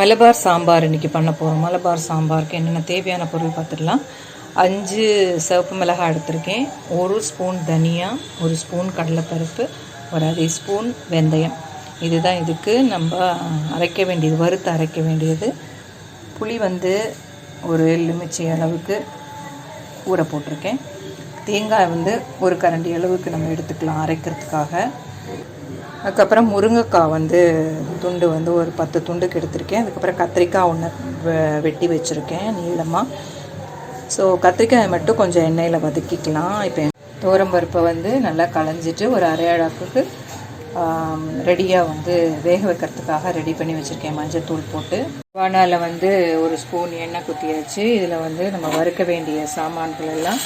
மலபார் சாம்பார் இன்றைக்கி பண்ண போகிறோம் மலபார் சாம்பாருக்கு என்னென்ன தேவையான பொருள் பார்த்துடலாம் அஞ்சு சிவப்பு மிளகாய் எடுத்திருக்கேன். ஒரு ஸ்பூன் தனியா ஒரு ஸ்பூன் கடலைப்பருப்பு ஒரு அரை ஸ்பூன் வெந்தயம். இதுதான் இதுக்கு நம்ம அரைக்க வேண்டியது வறுத்து அரைக்க வேண்டியது. புளி வந்து ஒரு எலுமிச்சை அளவுக்கு ஊற போட்டிருக்கேன். தேங்காய் வந்து ஒரு கரண்டி அளவுக்கு நம்ம எடுத்துக்கலாம் அரைக்கிறதுக்காக. அதுக்கப்புறம் முருங்கைக்காய் வந்து துண்டு வந்து ஒரு பத்து துண்டுக்கு எடுத்திருக்கேன் அதுக்கப்புறம் கத்திரிக்காய் ஒன்று வெட்டி வச்சுருக்கேன் நீளமாக ஸோ கத்திரிக்காயை மட்டும் கொஞ்சம் எண்ணெயில் வதக்கிக்கலாம். இப்போ பருப்பை வந்து நல்லா களைஞ்சிட்டு ஒரு அரை அழகுக்கு ரெடியாக வந்து வேக வைக்கிறதுக்காக ரெடி பண்ணி வச்சுருக்கேன். மஞ்சள் தூள் போட்டு. வானால் வந்து ஒரு ஸ்பூன் எண்ணெய் குத்தியாச்சு. இதில் வந்து நம்ம வறுக்க வேண்டிய சாமான்கள் எல்லாம்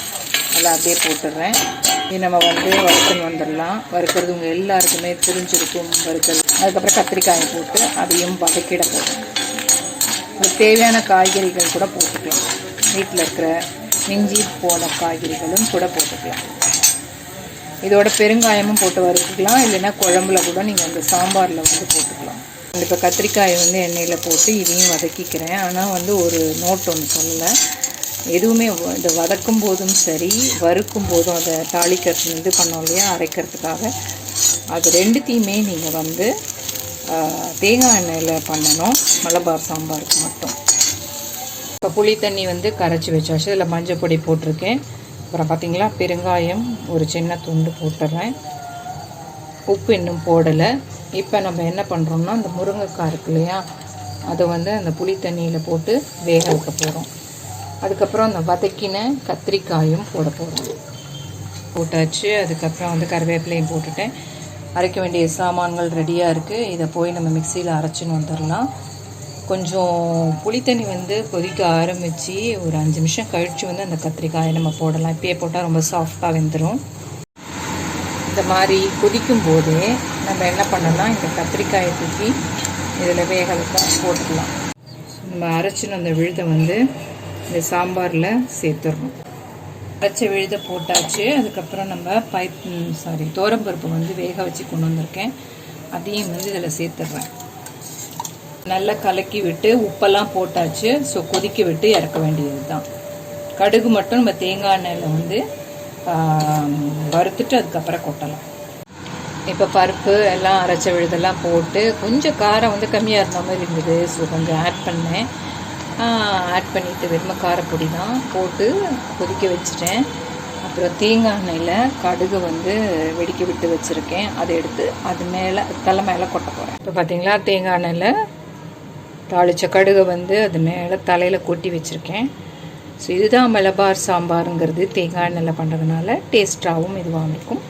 நல்லா அப்படியே போட்டுடுறேன். இது நம்ம வந்து வறுத்துன்னு வந்துடலாம். வறுக்கிறது உங்கள் எல்லாருக்குமே தெரிஞ்சிருக்கும் வறுக்கிறது. அதுக்கப்புறம் கத்திரிக்காயை போட்டு அதையும் வதக்கிட போகும் அதுக்கு தேவையான காய்கறிகள் கூட போட்டுக்கலாம். வீட்டில் இருக்கிற மிஞ்சி போன காய்கறிகளும் கூட போட்டுக்கலாம். இதோட பெருங்காயமும் போட்டு வறுத்துக்கலாம். இல்லைன்னா குழம்புல கூட நீங்கள் அந்த சாம்பாரில் வந்து போட்டுக்கலாம். இப்போ கத்திரிக்காயை வந்து எண்ணெயில் போட்டு இதையும் வதக்கிக்கிறேன். ஆனால் வந்து ஒரு நோட் ஒன்று சொல்லலை. எதுவுமே வ- இந்த வதக்கும் போதும் சரி வறுக்கும் போதும் அதை தாளிக்கிறது இது பண்ணோம் இல்லையா அரைக்கிறதுக்காக. அது ரெண்டுத்தையுமே நீங்கள் வந்து தேங்காய் எண்ணெயில் பண்ணணும். மலபார் சாம்பாருக்கு மட்டும். இப்போ புளி தண்ணி வந்து கரைச்சி வச்சாச்சு. இதில் மஞ்சள் பொடி போட்டிருக்கேன். அப்புறம் பார்த்தீங்களா பெருங்காயம் ஒரு சின்ன துண்டு போட்டுடுறேன் உப்பு இன்னும் போடலை. இப்போ நம்ம என்ன பண்ணுறோம்னா அந்த முருங்கைக்காய் இருக்கு இல்லையா அதை வந்து அந்த புளி தண்ணியில் போட்டு வேக வைக்க போகிறோம் அதுக்கப்புறம் அந்த வதக்கின கத்திரிக்காயும் போட போகிறோம் போட்டாச்சு. அதுக்கப்புறம் வந்து கருவேப்பிலையும் போட்டுட்டேன். அரைக்க வேண்டிய சாமான்கள் ரெடியாக இருக்குது இதை போய் நம்ம மிக்சியில் அரைச்சின்னு வந்துடலாம். கொஞ்சம் புளித்தண்ணி வந்து கொதிக்க ஆரம்பித்து ஒரு அஞ்சு நிமிஷம் கழித்து வந்து அந்த கத்திரிக்காயை நம்ம போடலாம். இப்பயே போட்டால் ரொம்ப சாஃப்டாக வெந்துடும் இந்த மாதிரி கொதிக்கும் போதே நம்ம என்ன பண்ணலாம்? இந்த கத்திரிக்காயை தூக்கி இதில் வேக வைக்க போட்டுக்கலாம். நம்ம அரைச்சின்னு அந்த விழுதை வந்து இந்த சாம்பாரில் சேர்த்துடணும் அரைச்ச விழுதை போட்டாச்சு. அதுக்கப்புறம் நம்ம பைப் சாரி பருப்பு வந்து வேக வச்சு கொண்டு வந்திருக்கேன். அதையும் வந்து இதில் சேர்த்துடுறேன் நல்லா கலக்கி விட்டு உப்பெல்லாம் போட்டாச்சு. ஸோ கொதிக்க விட்டு இறக்க வேண்டியது தான் கடுகு மட்டும் நம்ம தேங்காய் எண்ணெயில் வந்து வறுத்துட்டு அதுக்கப்புறம் கொட்டலாம். இப்போ பருப்பு எல்லாம் அரைச்ச விழுதெல்லாம் போட்டு கொஞ்சம் காரம் வந்து கம்மியாக இருந்த மாதிரி இருந்தது. ஸோ கொஞ்சம் ஆட் பண்ணேன். ஆட் பண்ணிவிட்டு வெறும காரப்பொடி தான் போட்டு கொதிக்க வச்சுட்டேன். அப்புறம் தேங்காய் எண்ணெயில் கடுகு வந்து வெடிக்க விட்டு வச்சுருக்கேன். அதை எடுத்து அது மேலே தலை மேலே கொட்ட போகிறேன் இப்போ பார்த்தீங்களா தேங்காய் எண்ணெயில் தாளித்த கடுகை வந்து அது மேலே தலையில் கொட்டி வச்சுருக்கேன். ஸோ இதுதான் மலபார் சாம்பாருங்கிறது தேங்காய் எண்ணெயில் பண்ணுறதுனால டேஸ்ட்டாகவும் இதுவாக இருக்கும்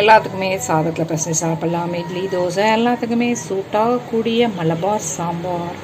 எல்லாத்துக்குமே சாதத்தில் பசங்க சாப்பிட்லாம். இட்லி தோசை எல்லாத்துக்குமே சூட்டாகக்கூடிய மலபார் சாம்பார்.